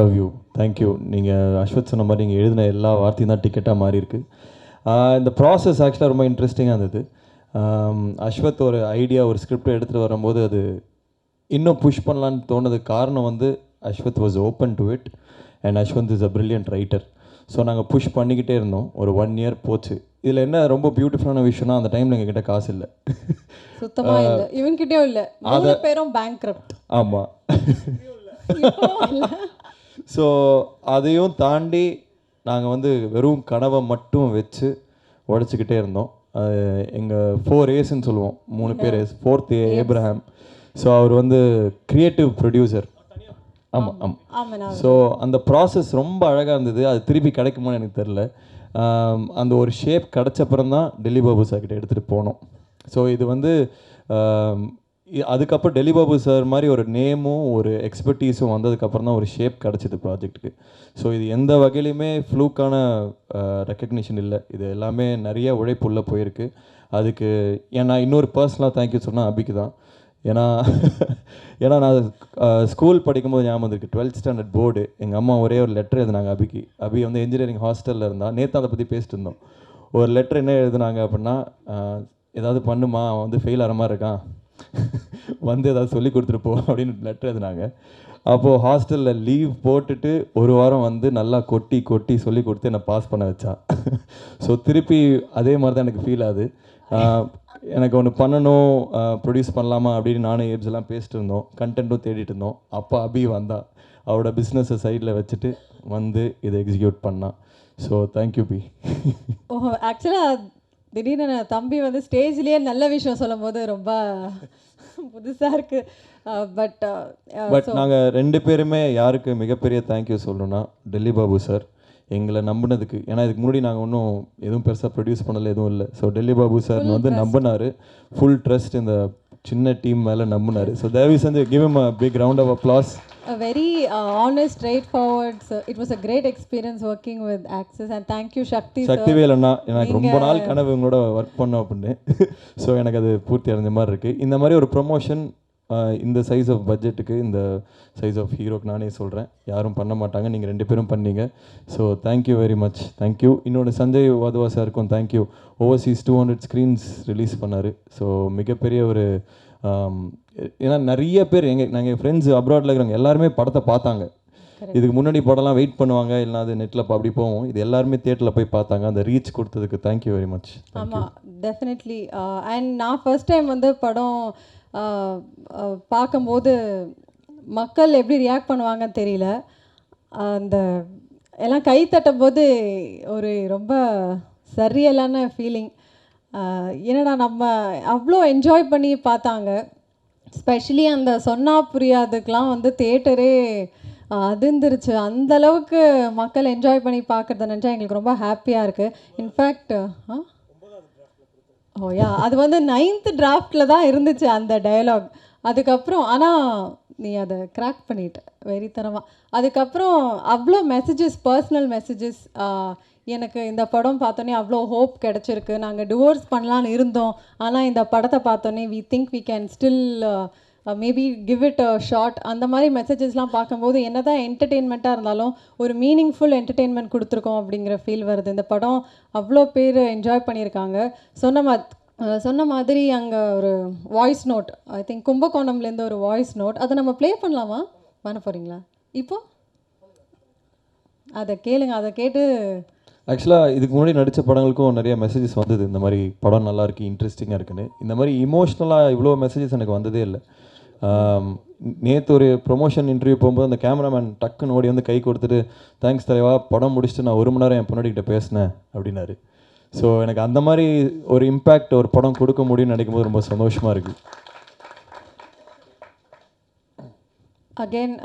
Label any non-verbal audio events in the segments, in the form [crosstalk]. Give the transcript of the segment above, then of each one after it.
Love you thank you நீங்கள் அஸ்வத் சொன்ன மாதிரி நீங்கள் எழுதின எல்லா வார்த்தையும் தான் டிக்கெட்டாக மாறி இருக்கு. இந்த ப்ராசஸ் ஆக்சுவலாக ரொம்ப இன்ட்ரெஸ்டிங்காக இருந்தது. அஸ்வத் ஒரு ஐடியா ஒரு ஸ்கிரிப்ட் எடுத்துகிட்டு வரும்போது அது இன்னும் புஷ் பண்ணலான்னு தோணுது. காரணம் வந்து Ashwath was open to it and Ashwanth is a brilliant writer so நாங்கள் புஷ் பண்ணிக்கிட்டே இருந்தோம். ஒரு ஒன் இயர் போச்சு. இதில் என்ன ரொம்ப பியூட்டிஃபுல்லான விஷயம்னா அந்த டைமில் எங்ககிட்ட காசு இல்லை. சுத்தமா இல்ல. இவன்கிட்டயும் இல்ல. பேரும் பேங்க்ரப்ட் ஆமாம் ஸோ அதையும் தாண்டி நாங்கள் வந்து வெறும் கனவை மட்டும் வச்சு உழைச்சிக்கிட்டே இருந்தோம். எங்கள் ஃபோர் ஏஸ்ன்னு சொல்லுவோம். மூணு பேர் ace fourth a Abraham so அவர் வந்து க்ரியேட்டிவ் ப்ரொடியூசர் ஆமாம் ஆமாம் ஸோ அந்த ப்ராசஸ் ரொம்ப அழகாக இருந்தது. அது திருப்பி கிடைக்குமான்னு எனக்கு தெரில அந்த ஒரு ஷேப் கிடச்சப்புறம் தான் டெல்லி பாபு சார் கிட்ட எடுத்துகிட்டு போனோம். ஸோ இது வந்து அதுக்கப்புறம் டெலிபாபு சார் மாதிரி ஒரு நேமும் ஒரு எக்ஸ்பர்டீஸும் வந்ததுக்கப்புறம் தான் ஒரு ஷேப் கிடச்சிது ப்ராஜெக்ட்டுக்கு ஸோ இது எந்த வகையிலையுமே ஃப்ளூக்கான ரெக்கக்னிஷன் இல்லை. இது எல்லாமே நிறைய உழைப்பு உள்ளே போயிருக்கு. அதுக்கு ஏன்னா இன்னொரு பர்சனலாக தேங்க்யூ சொன்னால் அபிக்கு தான். ஏன்னா [laughs] ஏன்னா நான் ஸ்கூல் படிக்கும்போது ஞாபகம் இருக்கு டுவெல்த் ஸ்டாண்டர்ட் போர்டு எங்கள் அம்மா ஒரே ஒரு லெட்டர் எழுதினாங்க அபிக்கு. அபி வந்து இன்ஜினியரிங் ஹாஸ்டலில் இருந்தால் நேற்று அதை பற்றி பேசிட்டு இருந்தோம். ஒரு லெட்டர் என்ன எழுதுனாங்க அப்படின்னா ஏதாவது பண்ணுமா? அவன் வந்து ஃபெயில் ஆகிற மாதிரி இருக்கான். வந்து ஏதாவது சொல்லி கொடுத்துருப்போம் [laughs] அப்படின்னு லெட்டர் எழுதினாங்க. அப்போது ஹாஸ்டலில் லீவ் போட்டுட்டு ஒரு வாரம் வந்து நல்லா கொட்டி கொட்டி சொல்லி கொடுத்து என்னை பாஸ் பண்ண வச்சா. [laughs] ஸோ திருப்பி அதே மாதிரி தான் எனக்கு ஃபீல் ஆகுது. எனக்கு ஒன்று பண்ணணும் ப்ரொடியூஸ் பண்ணலாமா அப்படின்னு நானும் ஏப்ஸ் எல்லாம் பேசிட்டு இருந்தோம். கண்டென்ட்டும் தேடிட்டு இருந்தோம். அப்போ அபி வந்தா. அவரோட பிஸ்னஸை சைடில் வச்சுட்டு வந்து இதை எக்ஸிக்யூட் பண்ணான் ஸோ தேங்க்யூ பி ஓ ஆக்சுவலாக திடீர்னு தம்பி வந்து ஸ்டேஜ்லயே நல்ல விஷயம் சொல்லும் போது ரொம்ப புதுசா இருக்கு. பட் பட் நாங்கள் ரெண்டு பேருமே யாருக்கு மிகப்பெரிய தேங்க்யூ சொல்லணும்னா டெல்லி பாபு சார் எங்களை நம்பினதுக்கு ஏன்னா இதுக்கு முன்னாடி நாங்கள் ஒன்றும் எதுவும் பெருசாக ப்ரொடியூஸ் பண்ணல எதுவும் இல்லை. ஸோ டெல்லி பாபு சார் வந்து நம்பினாரு. ஃபுல் ட்ரஸ்ட் இந்த சின்ன டீம் மேலே நம்பினாரு. ஸோ தயவு செஞ்சு give him a big round of applause very honest straightforward it was a great experience working with Axess and thank you Sakthi sir. Sakthivel அண்ணா எனக்கு ரொம்ப நாள் கனவு இவங்களோட ஒர்க் பண்ணோம் அப்படின்னு. [laughs] ஸோ எனக்கு அது பூர்த்தி அடைஞ்ச மாதிரி இருக்குது இந்த மாதிரி ஒரு ப்ரொமோஷன் இந்த சைஸ் ஆஃப் பட்ஜெட்டுக்கு இந்த சைஸ் ஆஃப் ஹீரோக்கு நானே சொல்கிறேன் யாரும் பண்ண மாட்டாங்க. நீங்கள் ரெண்டு பேரும் பண்ணீங்க. So thank you very much thank you இன்னொன்று சஞ்சய் வாதுவா சாருக்கும் thank you overseas two hundred screens release பண்ணார். ஸோ மிகப்பெரிய ஒரு ஏன்னா நிறைய பேர் எங்கள் நாங்கள் ஃப்ரெண்ட்ஸ் அப்ராடில் இருக்கிறவங்க எல்லாருமே படத்தை பார்த்தாங்க. இதுக்கு முன்னாடி படம்லாம் வெயிட் பண்ணுவாங்க. இல்லைனா அது நெட்டில் அப்படி போவோம் இது எல்லாருமே தேட்டரில் போய் பார்த்தாங்க. அந்த ரீச் கொடுத்ததுக்கு தேங்க்யூ வெரி மச் ஆமாம் டெஃபினெட்லி அண்ட் நான் ஃபர்ஸ்ட் டைம் வந்து படம் பார்க்கும்போது மக்கள் எப்படி ரியாக்ட் பண்ணுவாங்கன்னு தெரியல. அந்த எல்லாம் கை தட்டும் போது ஒரு ரொம்ப சரியலான ஃபீலிங் என்னடா நம்ம அவ்வளோ என்ஜாய் பண்ணி பார்த்தாங்க. ஸ்பெஷலி அந்த சொன்னா புரியாதுக்கெலாம் வந்து தேட்டரே அதிர்ந்துருச்சு. அந்தளவுக்கு மக்கள் என்ஜாய் பண்ணி பார்க்குறத நினச்சா எங்களுக்கு ரொம்ப ஹாப்பியாக இருக்குது இன்ஃபேக்ட் ஆ Oh, ஓ யா அது வந்து நைன்த் டிராஃப்டில் தான் இருந்துச்சு அந்த டயலாக் அதுக்கப்புறம் ஆனால் நீ அதை கிராக் பண்ணிட்ட வெறித்தனமாக அதுக்கப்புறம் அவ்வளோ மெசேஜஸ் பர்சனல் மெசேஜஸ் எனக்கு இந்த படம் பார்த்தோன்னே அவ்வளோ ஹோப் கிடச்சிருக்கு. நாங்கள் டிவோர்ஸ் பண்ணலான்னு இருந்தோம். ஆனால் இந்த படத்தை பார்த்தோன்னே we think we can still maybe give it a short அந்த மாதிரி மெசேஜஸ்லாம் பார்க்கும்போது என்னதான் என்டர்டெயின்மெண்ட்டாக இருந்தாலும் ஒரு மீனிங்ஃபுல் என்டர்டெயின்மெண்ட் கொடுத்துருக்கோம் அப்படிங்கிற ஃபீல் வருது. இந்த படம் அவ்வளோ பேர் என்ஜாய் பண்ணியிருக்காங்க. சொன்ன மா சொன்ன மாதிரி அங்கே ஒரு வாய்ஸ் நோட் ஐ திங்க் கும்பகோணம்லேருந்து ஒரு வாய்ஸ் நோட் அதை நம்ம ப்ளே பண்ணலாமா? பண்ண போகிறீங்களா இப்போ? அதை கேளுங்க. அதை கேட்டு ஆக்சுவலாக இதுக்கு முன்னாடி நடித்த படங்களுக்கும் நிறைய மெசேஜஸ் வந்தது. இந்த மாதிரி படம் நல்லா இருக்குது இன்ட்ரெஸ்டிங்காக இருக்குன்னு. இந்த மாதிரி இமோஷ்னலாக இவ்வளோ மெசேஜஸ் எனக்கு வந்ததே இல்லை. நேற்று ஒரு ப்ரொமோஷன் இன்டர்வியூ போகும்போது அந்த கேமராமேன் டக்குன்னு ஓடி வந்து கை கொடுத்துட்டு தேங்க்ஸ் தலைவா படம் முடிச்சுட்டு நான் ஒரு மணி நேரம் என் பொண்ணாடிக்கிட்ட பேசினேன் அப்படின்னாரு. ஸோ எனக்கு அந்த மாதிரி ஒரு இம்பேக்ட் ஒரு படம் கொடுக்க முடியும்னு நினைக்கும் போது ரொம்ப சந்தோஷமாக இருக்குது அகெயின்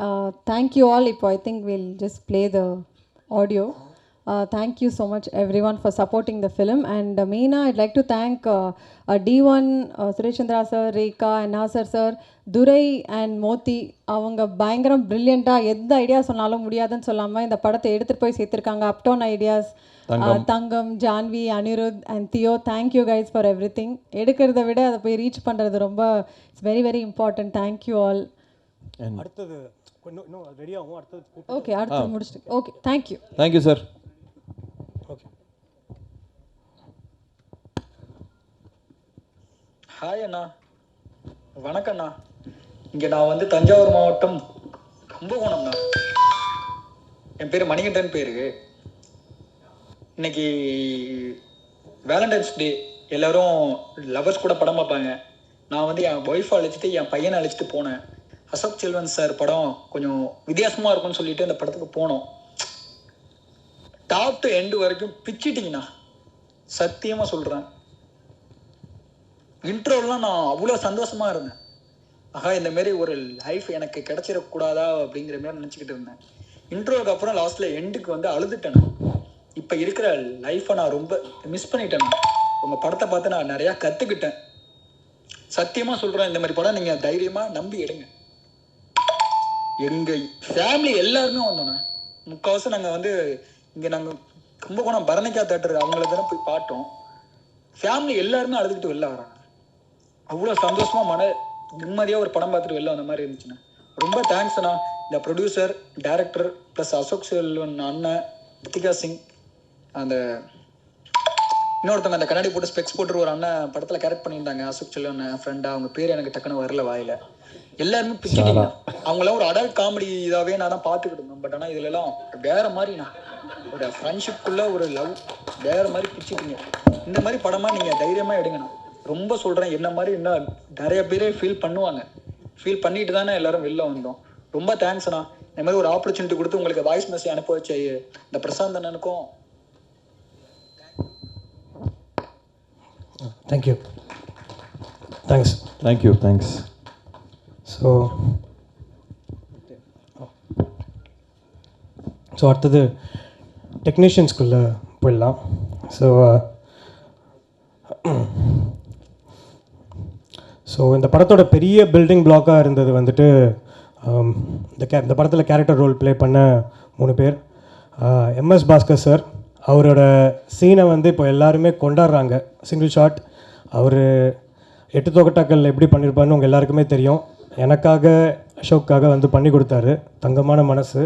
தேங்க்யூ ஆல் இப்போ I think will just play the audio the audio. Uh, thank you so much, everyone, for supporting the film. And uh, Meena, I'd like to thank uh, uh, D1, uh, Suresh Chandra sir, Rekha, and Nasser sir, Durai and Mothi அவங்க பயங்கரம் பிரில்லியண்ட்டாக எந்த idea சொன்னாலும் முடியாதுன்னு சொல்லாமல் இந்த படத்தை எடுத்துகிட்டு போய் சேர்த்துருக்காங்க. Uptown Ideas Thangam. Janvi Anirudh and Theo thank you guys for everything எடுக்கிறத விட அதை போய் ரீச் பண்ணுறது ரொம்ப it's very very important thank you all அடுத்தது ஓகே அடுத்து முடிச்சுட்டு okay thank you thank you sir hi அண்ணா. வணக்கம் அண்ணா இங்கே நான் வந்து தஞ்சாவூர் மாவட்டம் கும்பகோணம்ண்ணா. என் பேர் மணிகண்டன் பேர். இன்னைக்கு வேலண்டைன்ஸ் டே எல்லாரும் லவர்ஸ் கூட படம் பார்ப்பாங்க. நான் வந்து என் ஒய்ஃபை அழைச்சிட்டு என் பையனை அழைச்சிட்டு போனேன். அசோக் செல்வன் சார் படம் கொஞ்சம் வித்தியாசமாக இருக்கும்னு சொல்லிட்டு அந்த படத்துக்கு போனோம். டாப் டு எண்டு வரைக்கும் பிச்சிட்டிங்கண்ணா. சத்தியமாக சொல்கிறேன் இன்ட்ரோலாம் நான் அவ்வளோ சந்தோஷமாக இருந்தேன். ஆஹா இந்த மாரி ஒரு லைஃப் எனக்கு கிடச்சிடக்கூடாதா அப்படிங்கிற மாதிரி நினச்சிக்கிட்டு இருந்தேன். இன்ட்ரோவுக்கு அப்புறம் லாஸ்ட்ல எண்டுக்கு வந்து அழுதுட்டேன் நான். இப்போ இருக்கிற லைஃப்பை நான் ரொம்ப மிஸ் பண்ணிட்டேன் நான். படத்தை பார்த்து நான் நிறையா கற்றுக்கிட்டேன் சத்தியமாக சொல்கிறேன் இந்த மாதிரி படம் நீங்கள் தைரியமாக நம்பி எடுங்க. எங்கள் ஃபேமிலி எல்லாருமே வந்தோண்ணே முக்கால்வாசம் நாங்கள் வந்து இங்கே நாங்கள் கும்பகோணம் பரணிக்கா தேட்டர் அவங்கள தானே போய் பார்த்தோம். ஃபேமிலி எல்லாருமே அழுதுகிட்டு வெளில வராங்க. அவ்வளோ சந்தோஷமா மன நிம்மதியாக ஒரு படம் பார்த்துட்டு வெளில வந்த மாதிரி இருந்துச்சுண்ணே. ரொம்ப தேங்க்ஸ் அண்ணா. இந்த producer director plus Ashok Selvan அண்ணன் ரித்திகா சிங் அந்த இன்னொருத்தவங்க அந்த கண்ணாடி போட்டு ஸ்பெக்ஸ் போட்டு ஒரு அண்ணன் படத்தில் கேரக்ட் பண்ணியிருந்தாங்க. அசோக் செல்வன் ஃப்ரெண்டா அவங்க பேர் எனக்கு டக்குன்னு வரல வாயில. எல்லாருமே பிச்சுட்டீங்க அவங்களாம் ஒரு அடல்ட் காமெடி இதாகவே நான் தான் பார்த்துக்கிட்டு பட் ஆனால் இதுலலாம் வேற மாதிரிண்ணா. ஒரு ஃப்ரெண்ட்ஷிப்புக்குள்ள ஒரு லவ் வேற மாதிரி பிச்சுட்டீங்க இந்த மாதிரி படமாக நீங்கள் தைரியமாக எடுங்கண்ணா. ரொம்ப சொல்கிறேன் என்ன மாதிரி இன்னும் நிறைய பேரே ஃபீல் பண்ணுவாங்க. ஃபீல் பண்ணிட்டு தானே எல்லாரும் வெளில வந்தோம். ரொம்ப தேங்க்ஸ்ண்ணா இந்த மாதிரி ஒரு ஆப்பர்ச்சுனிட்டி கொடுத்து உங்களுக்கு வாய்ஸ் மெசேஜ் அனுப்ப வச்ச இந்த பிரசாந்த் அண்ணனுக்கும். Thank you thanks thank you thanks so so அடுத்தது டெக்னீஷியன்ஸ்குள்ளே போயிடலாம். ஸோ ஸோ இந்த படத்தோட பெரிய பில்டிங் பிளாக்காக இருந்தது வந்துட்டு um, இந்த கே இந்த படத்தில் கேரக்டர் ரோல் ப்ளே பண்ண மூணு பேர். எம்எஸ் பாஸ்கர் சார் அவரோட சீனை வந்து இப்போ எல்லாருமே கொண்டாடுறாங்க. சிங்கிள் ஷாட் அவர் எட்டு தொகட்டாக்கள் எப்படி பண்ணியிருப்பாருன்னு உங்கள் எல்லாருக்குமே தெரியும். எனக்காக அசோக்காக வந்து பண்ணி கொடுத்தாரு. தங்கமான மனசு.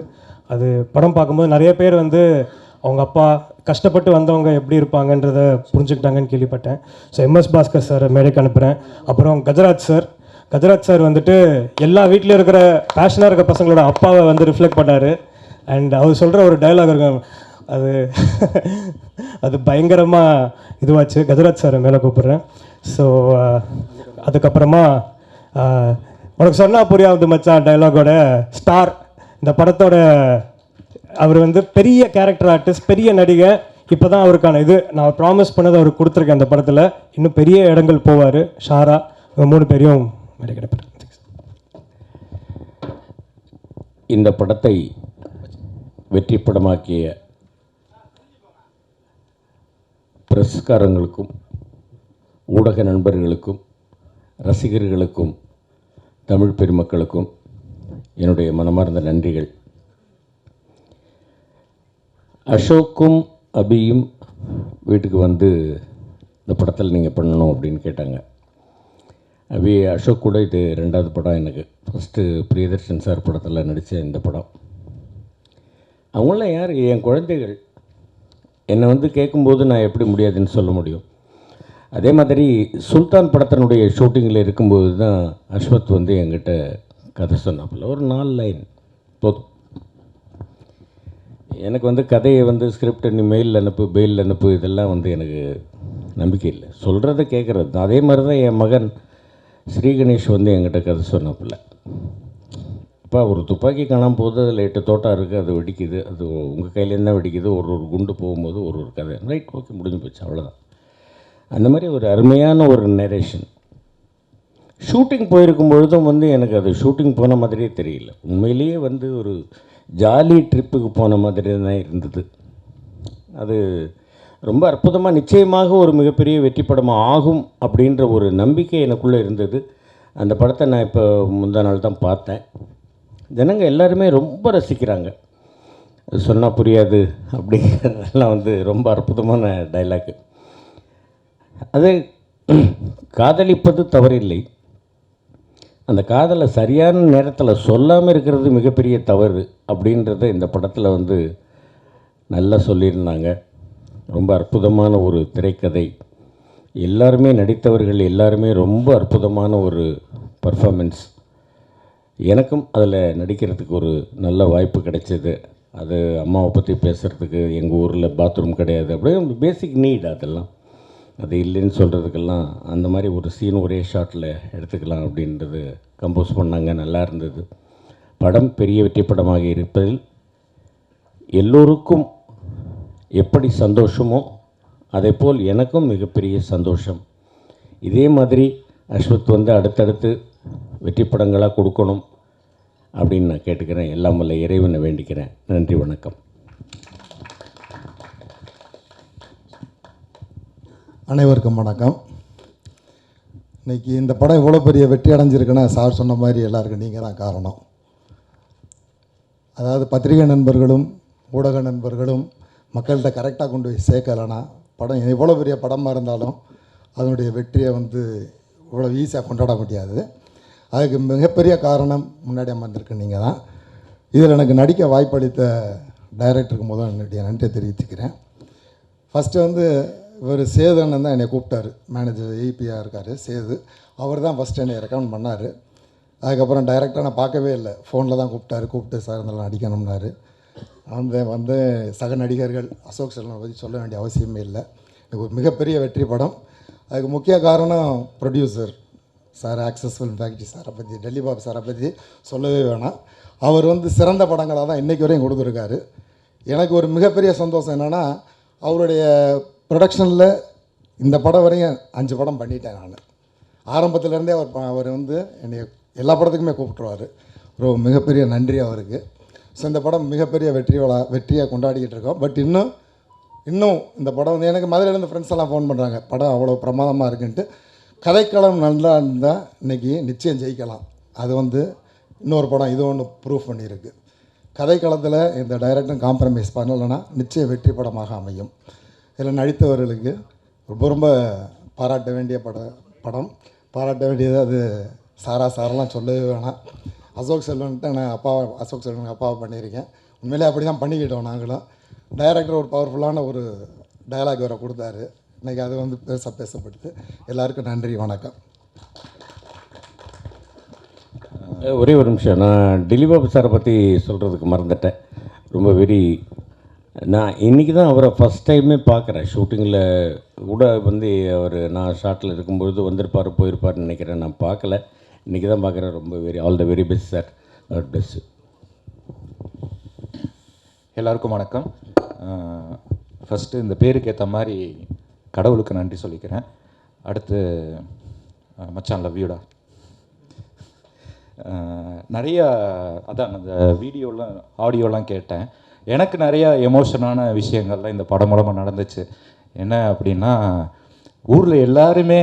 அது படம் பார்க்கும்போது நிறைய பேர் வந்து அவங்க அப்பா கஷ்டப்பட்டு வந்தவங்க எப்படி இருப்பாங்கன்றத புரிஞ்சுக்கிட்டாங்கன்னு கேள்விப்பட்டேன். ஸோ எம்எஸ் பாஸ்கர் சார் மேடைக்கு அனுப்புகிறேன் அப்புறம் கஜராஜ் சார் கஜராஜ் சார் வந்துட்டு எல்லா வீட்லேயும் இருக்கிற பேஷனாக இருக்க பசங்களோட அப்பாவை வந்து ரிஃப்ளெக்ட் பண்ணார். அண்ட் அவர் சொல்கிற ஒரு டைலாக் இருக்கும் அது அது பயங்கரமாக இதுவாச்சு. கஜராஜ் சார் மேலே கூப்பிட்றேன். ஸோ அதுக்கப்புறமா உனக்கு சொன்னால் புரியாது மச்சான் டைலாகோட ஸ்டார் இந்த படத்தோட அவர் வந்து பெரிய கேரக்டர் ஆர்டிஸ்ட் பெரிய நடிகை. இப்போ தான் அவருக்கான இது. நான் ப்ராமிஸ் பண்ணதை அவருக்கு கொடுத்துருக்கேன் அந்த படத்தில். இன்னும் பெரிய இடங்கள் போவார். ஷாரா மூணு பேரையும் இந்த படத்தை வெற்றி படமாக்கிய பிரஸ்காரங்களுக்கும் ஊடக நண்பர்களுக்கும் ரசிகர்களுக்கும் தமிழ் பெருமக்களுக்கும் என்னுடைய மனமார்ந்த நன்றிகள். அசோக்கும் அபியும் வீட்டுக்கு வந்து இந்த படத்தில் நீங்கள் பண்ணணும் அப்படின்னு கேட்டாங்க. அபி அசோக் கூட இது ரெண்டாவது படம் எனக்கு. ஃபஸ்ட்டு பிரியதர்ஷன் சார் படத்தில் நடித்த இந்த படம். அவங்களாம் யார்? என் குழந்தைகள். என்னை வந்து கேட்கும்போது நான் எப்படி முடியாதுன்னு சொல்ல முடியும். அதே மாதிரி சுல்தான் படத்தினுடைய ஷூட்டிங்கில் இருக்கும்போது தான் அஸ்வத் வந்து என்கிட்ட கதை சொன்னாப்புல. ஒரு நாலு லைன். போதும். எனக்கு வந்து கதையை வந்து ஸ்கிரிப்ட் நீ மெயில் அனுப்பு பெயில் அனுப்பு இதெல்லாம் வந்து எனக்கு நம்பிக்கை இல்லை. சொல்கிறத கேட்குறது தான். அதே மாதிரி தான் என் மகன் ஸ்ரீ கணேஷ் வந்து என்கிட்ட கதை சொன்னப்பில்ல அப்பா ஒரு துப்பாக்கி காணாமல் போகுது அதில் எட்டு தோட்டம் இருக்குது அது வெடிக்குது அது உங்கள் கையிலேருந்து தான் வெடிக்குது ஒரு ஒரு குண்டு போகும்போது ஒரு ஒரு கதை. ரைட் ஓகே முடிஞ்சு போச்சு அவ்வளோதான் அந்த மாதிரி ஒரு அருமையான ஒரு நரேஷன் ஷூட்டிங் போயிருக்கும் பொழுதும் வந்து எனக்கு அது ஷூட்டிங் போன மாதிரியே தெரியல. உண்மையிலேயே வந்து ஒரு ஜாலி ட்ரிப்புக்கு போன மாதிரி தான் இருந்தது. அது ரொம்ப அற்புதமாக நிச்சயமாக ஒரு மிகப்பெரிய வெற்றி படமாக ஆகும் அப்படின்ற ஒரு நம்பிக்கை எனக்குள்ளே இருந்தது. அந்த படத்தை நான் இப்போ முந்தா நாள் தான் பார்த்தேன். ஜனங்க எல்லாருமே ரொம்ப ரசிக்கிறாங்க. சொன்னால் புரியாது அப்படிங்கிறதெல்லாம் வந்து ரொம்ப அற்புதமான டைலாக்கு அது காதலிப்பது தவறில்லை. அந்த காதலை சரியான நேரத்தில் சொல்லாமல் இருக்கிறது மிகப்பெரிய தவறு அப்படின்றத இந்த படத்தில் வந்து நல்லா சொல்லியிருந்தாங்க. ரொம்ப அற்புதமான ஒரு திரைக்கதை. எல்லாருமே நடித்தவர்கள் எல்லாருமே ரொம்ப அற்புதமான ஒரு பர்ஃபார்மன்ஸ் எனக்கும் அதில் நடிக்கிறதுக்கு ஒரு நல்ல வாய்ப்பு கிடைச்சிது. அது அம்மாவை பற்றி பேசுகிறதுக்கு எங்கள் ஊரில் பாத்ரூம் கிடையாது. அப்படியே பேசிக் நீட் அதெல்லாம். அது இல்லைன்னு சொல்கிறதுக்கெல்லாம் அந்த மாதிரி ஒரு சீன் ஒரே ஷாட்டில் எடுத்துக்கலாம் அப்படின்றது கம்போஸ் பண்ணாங்க. நல்லா இருந்தது. படம் பெரிய வெற்றி படமாக இருப்பதில் எல்லோருக்கும் எப்படி சந்தோஷமோ அதேபோல் எனக்கும் மிகப்பெரிய சந்தோஷம். இதே மாதிரி அஸ்வத் வந்து அடுத்தடுத்து வெற்றி படங்களாக கொடுக்கணும் அப்படின்னு நான் கேட்டுக்கிறேன். எல்லாம் வல்ல இறைவனை வேண்டிக்கிறேன். நன்றி வணக்கம். அனைவருக்கும் வணக்கம். இன்னைக்கு இந்த படம் இவ்வளோ பெரிய வெற்றி அடைஞ்சிருக்குன்னா சார் சொன்ன மாதிரி எல்லாருக்கும் நீங்கள் தான் காரணம். அதாவது பத்திரிகை நண்பர்களும் ஊடக நண்பர்களும் மக்கள்கிட்ட கரெக்டாக கொண்டு போய் சேர்க்கலைன்னா படம் எவ்வளோ பெரிய படமாக இருந்தாலும் அதனுடைய வெற்றியை வந்து இவ்வளோ ஈஸியாக கொண்டாட முடியாது. அதுக்கு மிகப்பெரிய காரணம் முன்னாடி அமர்ந்திருக்கு நீங்கள் தான். இதில் எனக்கு நடிக்க வாய்ப்பளித்த டைரக்டருக்கு முதல் என்னுடைய நன்றியை தெரிவிச்சுக்கிறேன் ஃபஸ்ட்டு வந்து இவர் சேது தான் என்னை கூப்பிட்டாரு. மேனேஜர் ஏபியாக இருக்கார் சேது. அவர் தான் ஃபஸ்ட் என்னை ரெக்கமெண்ட் பண்ணார். அதுக்கப்புறம் டைரெக்டாக நான் பார்க்கவே இல்லை. ஃபோனில் தான் கூப்பிட்டாரு. கூப்பிட்டு சார் இதெல்லாம் நடிக்கணும்னாரு அந்த வந்து சக நடிகர்கள் அசோக் செல்வனை பற்றி சொல்ல வேண்டிய அவசியமே இல்லை. இது ஒரு மிகப்பெரிய வெற்றி படம். அதுக்கு முக்கிய காரணம் producer sir Axess film factory சாரை பற்றி டெல்லி பாபு சாரை பற்றி சொல்லவே வேணாம். அவர் வந்து சிறந்த படங்களாக தான் இன்றைக்கு வரையும் கொடுத்துருக்காரு. எனக்கு ஒரு மிகப்பெரிய சந்தோஷம் என்னென்னா அவருடைய ப்ரொடக்ஷனில் இந்த படம் வரையும் அஞ்சு படம் பண்ணிட்டேன் நான். ஆரம்பத்துலேருந்தே அவர் அவர் வந்து என்னை எல்லா படத்துக்குமே கூப்பிட்ருவார் ஒரு மிகப்பெரிய நன்றி அவருக்கு. ஸோ இந்த படம் மிகப்பெரிய வெற்றி விழா வெற்றியாக கொண்டாடிக்கிட்டு இருக்கோம். பட் இன்னும் இன்னும் இந்த படம் வந்து எனக்கு மதுரையிலேருந்து ஃப்ரெண்ட்ஸ் எல்லாம் ஃபோன் பண்ணுறாங்க படம் அவ்வளோ பிரமாதமாக இருக்குன்ட்டு. கதைக்களம் நல்லா இருந்தால் இன்றைக்கி நிச்சயம் ஜெயிக்கலாம். அது வந்து இன்னொரு படம் இது ஒன்று ப்ரூஃப் பண்ணியிருக்கு. கதைக்களத்தில் இந்த டைரக்டரும் காம்ப்ரமைஸ் பண்ணலைன்னா நிச்சயம் வெற்றி படமாக அமையும். இதில் நடித்தவர்களுக்கு ரொம்ப ரொம்ப பாராட்ட வேண்டிய பட படம். பாராட்ட வேண்டியது அது சாரா சாரெல்லாம் சொல்லவே வேணாம். அசோக் செல்வன்ட்டு நான் அப்பாவை அசோக் செல்வன் அப்பாவை பண்ணியிருக்கேன். உண்மையிலே அப்படி தான் பண்ணிக்கிட்டோம் நாங்களும். டைரக்டர் ஒரு பவர்ஃபுல்லான ஒரு டயலாக் வேறு கொடுத்தாரு. இன்றைக்கி அது வந்து பேச பேசப்படுது எல்லாருக்கும் நன்றி வணக்கம். ஒரே ஒரு நிமிஷம். நான் டிலிபாபு சாரை பற்றி சொல்கிறதுக்கு மறந்துட்டேன். ரொம்ப வெரி நான் இன்றைக்கி தான் அவரை ஃபஸ்ட் டைமே பார்க்குறேன். ஷூட்டிங்கில் கூட வந்து அவர் நான் ஷாட்டில் இருக்கும்பொழுது வந்திருப்பார் போயிருப்பார்னு நினைக்கிறேன். நான் பார்க்கல. இன்றைக்கி தான் பார்க்குறேன். ரொம்ப very all the very best sir god bless எல்லாருக்கும் வணக்கம். ஃபஸ்ட்டு இந்த பேருக்கு ஏற்ற மாதிரி கடவுளுக்கு நன்றி சொல்லிக்கிறேன். அடுத்து மச்சான் லவ் யூடா அதான் அந்த வீடியோலாம் ஆடியோலாம் கேட்டேன். எனக்கு நிறையா எமோஷனான விஷயங்கள்லாம் இந்த படம் மூலமாக நடந்துச்சு. என்ன அப்படின்னா ஊரில் எல்லாருமே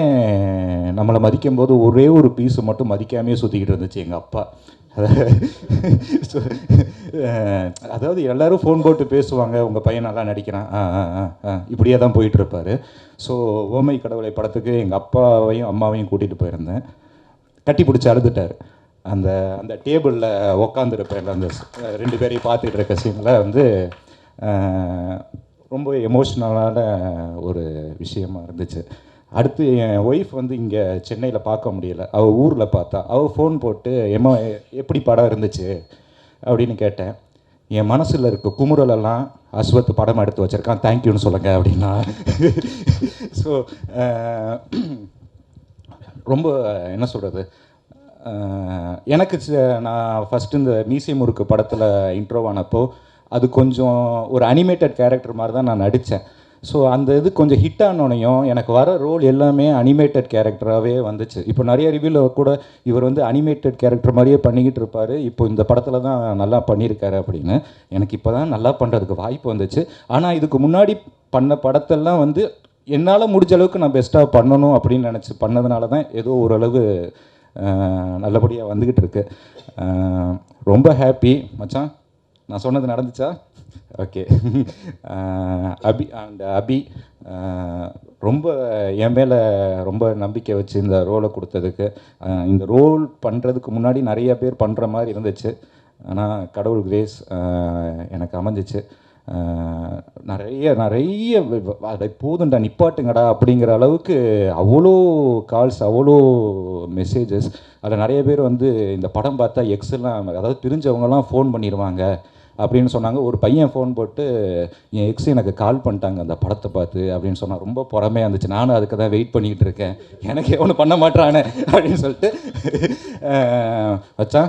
நம்மளை மதிக்கும்போது ஒரே ஒரு பீஸு மட்டும் மதிக்காமையே சுற்றிக்கிட்டு இருந்துச்சு எங்கள் அப்பா. அதாவது எல்லோரும் ஃபோன் போட்டு பேசுவாங்க உங்கள் பையன் நல்லா நடிக்கிறான். ஆ ஆ ஆ, ஆ. இப்படியே தான் போயிட்டுருப்பாரு ஸோ ஓமை கடவுளை படத்துக்கு எங்கள் அப்பாவையும் அம்மாவையும் கூட்டிகிட்டு போயிருந்தேன். கட்டி பிடிச்சி அழுதுட்டார். அந்த அந்த டேபிளில் உக்காந்துருப்பேன் அந்த ரெண்டு பேரையும் பார்த்துட்டு இருக்க சீனில் வந்து ரொம்ப எமோஷ்னலான ஒரு விஷயமா இருந்துச்சு. அடுத்து என் ஒய்ஃப் வந்து இங்கே சென்னையில் பார்க்க முடியல. அவள் ஊரில் பார்த்தா அவள் ஃபோன் போட்டு எம்மா எப்படி படம் இருந்துச்சு? அப்படின்னு கேட்டேன். என் மனசில் இருக்க குமுறலெல்லாம் அஸ்வத் படம் எடுத்து வச்சுருக்கான் தேங்க்யூன்னு சொல்லுங்க அப்படின்னா. ஸோ ரொம்ப என்ன சொல்கிறது எனக்கு நான் ஃபஸ்ட்டு இந்த மீசை முறுக்கு படத்தில் இன்ட்ரோவ் ஆனப்போ அது கொஞ்சம் ஒரு அனிமேட்டட் கேரக்டர் மாதிரி தான் நான் நடித்தேன் ஸோ அந்த இது கொஞ்சம் ஹிட் ஆனோனையும் எனக்கு வர ரோல் எல்லாமே அனிமேட்டட் கேரக்டராகவே வந்துச்சு. இப்போ நிறைய ரிவ்யூவில் கூட இவர் வந்து அனிமேட்டட் கேரக்டர் மாதிரியே பண்ணிக்கிட்டு இருப்பார். இப்போ இந்த படத்தில் தான் நல்லா பண்ணியிருக்காரு அப்படின்னு. எனக்கு இப்போ தான் நல்லா பண்ணுறதுக்கு வாய்ப்பு வந்துச்சு. ஆனால் இதுக்கு முன்னாடி பண்ண படத்தெல்லாம் வந்து என்னால் முடிஞ்ச அளவுக்கு நான் பெஸ்ட்டாக பண்ணணும் அப்படின்னு நினச்சி பண்ணதுனால தான் ஏதோ ஓரளவு நல்லபடியாக வந்துக்கிட்டு இருக்கு ரொம்ப ஹாப்பி மச்சான் நான் சொன்னது நடந்துச்சா? ஓகே அபி அண்ட் அபி ரொம்ப என் மேலே ரொம்ப நம்பிக்கை வச்சு இந்த ரோலை கொடுத்ததுக்கு இந்த ரோல் பண்ணுறதுக்கு முன்னாடி நிறைய பேர் பண்ணுற மாதிரி இருந்துச்சு. ஆனால் கடவுள் கிரேஸ் எனக்கு அமைஞ்சிச்சு. நிறைய நிறைய அதை போதும்டா நிப்பாட்டுங்கடா அப்படிங்கிற அளவுக்கு அவ்வளோ கால்ஸ் அவ்வளோ மெசேஜஸ் அதில் நிறைய பேர் வந்து இந்த படம் பார்த்தா எக்ஸ் எல்லாம் அதாவது பிரிஞ்சவங்கலாம் ஃபோன் பண்ணிடுவாங்க அப்படின்னு சொன்னாங்க. ஒரு பையன் ஃபோன் போட்டு என் எக்ஸ் எனக்கு கால் பண்ணிட்டாங்க அந்த படத்தை பார்த்து அப்படின்னு சொன்னால் ரொம்ப புறமையாக இருந்துச்சு. நானும் அதுக்கு தான் வெயிட் பண்ணிக்கிட்டு இருக்கேன். எனக்கு எவனும் பண்ண மாட்டானே அப்படின்னு சொல்லிட்டு வச்சா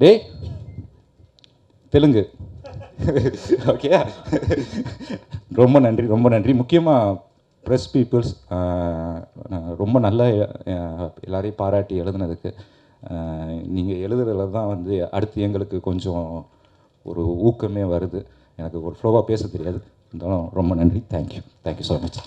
வச்சான் தெலுங்கு. [laughs] ஓகே ரொம்ப நன்றி ரொம்ப நன்றி. முக்கியமாக ப்ரெஸ் பீப்புள்ஸ் ரொம்ப நல்லா எல்லாரையும் பாராட்டி எழுதுனதுக்கு நீங்கள் எழுதுறதுல தான் வந்து அடுத்து எங்களுக்கு கொஞ்சம் ஒரு ஊக்கமே வருது. எனக்கு ஒரு ஃப்ளோவாக பேச தெரியாது. இருந்தாலும் ரொம்ப நன்றி. Thank you thank you so much